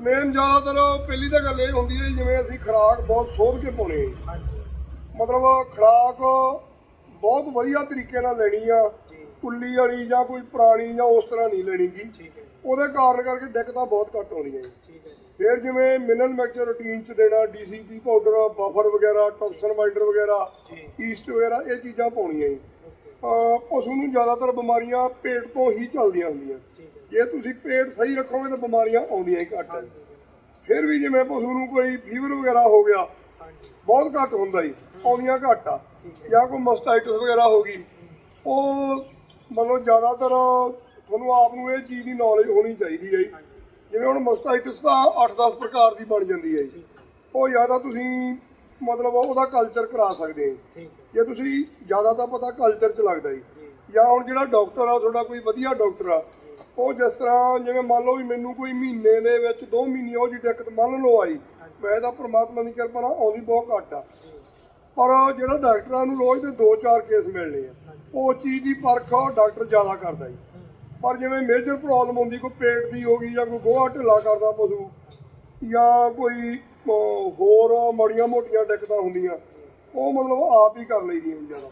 Main ਜ਼ਿਆਦਾਤਰ ਪਹਿਲੀ ਤਾਂ ਗੱਲ ਇਹ ਹੁੰਦੀ ਹੈ ਜਿਵੇਂ ਅਸੀਂ ਖੁਰਾਕ ਬਹੁਤ ਸੋਧ ਕੇ ਪਾਉਣੀ ਹੈ। ਮਤਲਬ ਖੁਰਾਕ ਬਹੁਤ ਵਧੀਆ ਤਰੀਕੇ ਨਾਲ ਲੈਣੀ ਆ ਕੁੱਲੀ ਵਾਲੀ ਜਾਂ ਕੋਈ ਪੁਰਾਣੀ ਜਾਂ ਉਸ ਤਰ੍ਹਾਂ ਨਹੀਂ ਲੈਣੀ ਗੀ। ਠੀਕ ਹੈ ਜੀ। ਉਹਦੇ ਕਾਰਨ ਕਰਕੇ ਦਿੱਕਤਾਂ ਬਹੁਤ ਘੱਟ ਠੀਕ ਹੈ ਫਿਰ ਜਿਵੇਂ ਮਿਨਰਲ ਮਿਕਸਚਰ ਰੂਟੀਨ ਚ ਦੇਣਾ ਡੀਸੀਪੀ ਪਾਊਡਰ ਬਫਰ ਵਗੈਰਾ ਟੌਕਸਨ ਬਾਈਂਡਰ ਵਗੈਰਾ ਈਸਟ ਵਗੈਰਾ ਇਹ ਚੀਜ਼ਾਂ ਪਾਉਣੀਆਂ ਜੀ। ਪਸ਼ੂ ਨੂੰ ਜ਼ਿਆਦਾਤਰ ਬਿਮਾਰੀਆਂ ਪੇਟ ਤੋਂ ਹੀ ਚੱਲਦੀਆਂ ਹੁੰਦੀਆਂ। ਜੇ ਤੁਸੀਂ ਪੇਟ ਸਹੀ ਰੱਖੋਗੇ ਤਾਂ ਬਿਮਾਰੀਆਂ ਆਉਂਦੀਆਂ ਹੀ ਘੱਟ। ਹੈ ਫਿਰ ਵੀ ਜਿਵੇਂ ਪਸ਼ੂ ਨੂੰ ਕੋਈ ਫੀਵਰ ਵਗੈਰਾ ਹੋ ਗਿਆ ਹਾਂਜੀ। ਬਹੁਤ ਘੱਟ ਹੁੰਦਾ ਜੀ ਆਉਂਦੀਆਂ ਘੱਟ ਆ। ਜਾਂ ਕੋਈ ਮਸਟਾਈਟਸ ਵਗੈਰਾ ਹੋ ਗਈ ਉਹ ਮਤਲਬ ਜ਼ਿਆਦਾਤਰ ਤੁਹਾਨੂੰ ਆਪ ਨੂੰ ਇਹ ਚੀਜ਼ ਦੀ ਨੌਲੇਜ ਹੋਣੀ ਚਾਹੀਦੀ ਹੈ ਜਿਵੇਂ ਹੁਣ ਮਸਟਾਈਟਸ ਤਾਂ 8-10 ਪ੍ਰਕਾਰ ਦੀ ਬਣ ਜਾਂਦੀ ਹੈ ਉਹ ਜ਼ਿਆਦਾ ਤੁਸੀਂ ਮਤਲਬ ਉਹਦਾ ਕਲਚਰ ਕਰਾ ਸਕਦੇ ਹੋ ਜੇ ਤੁਸੀਂ ਜ਼ਿਆਦਾ ਤਾਂ ਪਤਾ ਕਲਚਰ 'ਚ ਲੱਗਦਾ ਜੀ। ਜਾਂ। ਹੁਣ ਜਿਹੜਾ ਡਾਕਟਰ ਆ ਤੁਹਾਡਾ ਕੋਈ ਵਧੀਆ ਡਾਕਟਰ ਆ ਉਹ ਜਿਸ ਤਰ੍ਹਾਂ ਜਿਵੇਂ ਮੰਨ ਲਓ ਵੀ ਮੈਨੂੰ ਕੋਈ ਮਹੀਨੇ ਦੇ ਵਿੱਚ 2 ਮਹੀਨੇ ਉਹ ਜੀ ਦਿੱਕਤ ਮੰਨ ਲਓ ਆਈ ਵੈਸੇ ਤਾਂ ਪ੍ਰਮਾਤਮਾ ਦੀ ਕਿਰਪਾ ਨਾਲ ਆਉਂਦੀ ਬਹੁਤ ਘੱਟ ਆ। ਪਰ ਜਿਹੜਾ ਡਾਕਟਰਾਂ ਨੂੰ ਰੋਜ਼ ਦੇ 2-4 ਕੇਸ ਮਿਲਣੇ ਆ, ਉਹ ਚੀਜ਼ ਦੀ ਪਰਖ ਡਾਕਟਰ ਜ਼ਿਆਦਾ ਕਰਦਾ ਜੀ। ਪਰ ਜਿਵੇਂ ਮੇਜਰ ਪ੍ਰੋਬਲਮ ਹੁੰਦੀ, ਕੋਈ ਪੇਟ ਦੀ ਹੋ ਗਈ ਜਾਂ ਕੋਈ ਗੋਹਾ ਢਿੱਲਾ ਕਰਦਾ ਪਸ਼ੂ, ਜਾਂ ਕੋਈ ਹੋਰ ਮਾੜੀਆਂ ਮੋਟੀਆਂ ਦਿੱਕਤਾਂ ਹੁੰਦੀਆਂ, ਉਹ ਮਤਲਬ ਆਪ ਹੀ ਕਰ ਲਈਦੀਆਂ ਜ਼ਿਆਦਾ।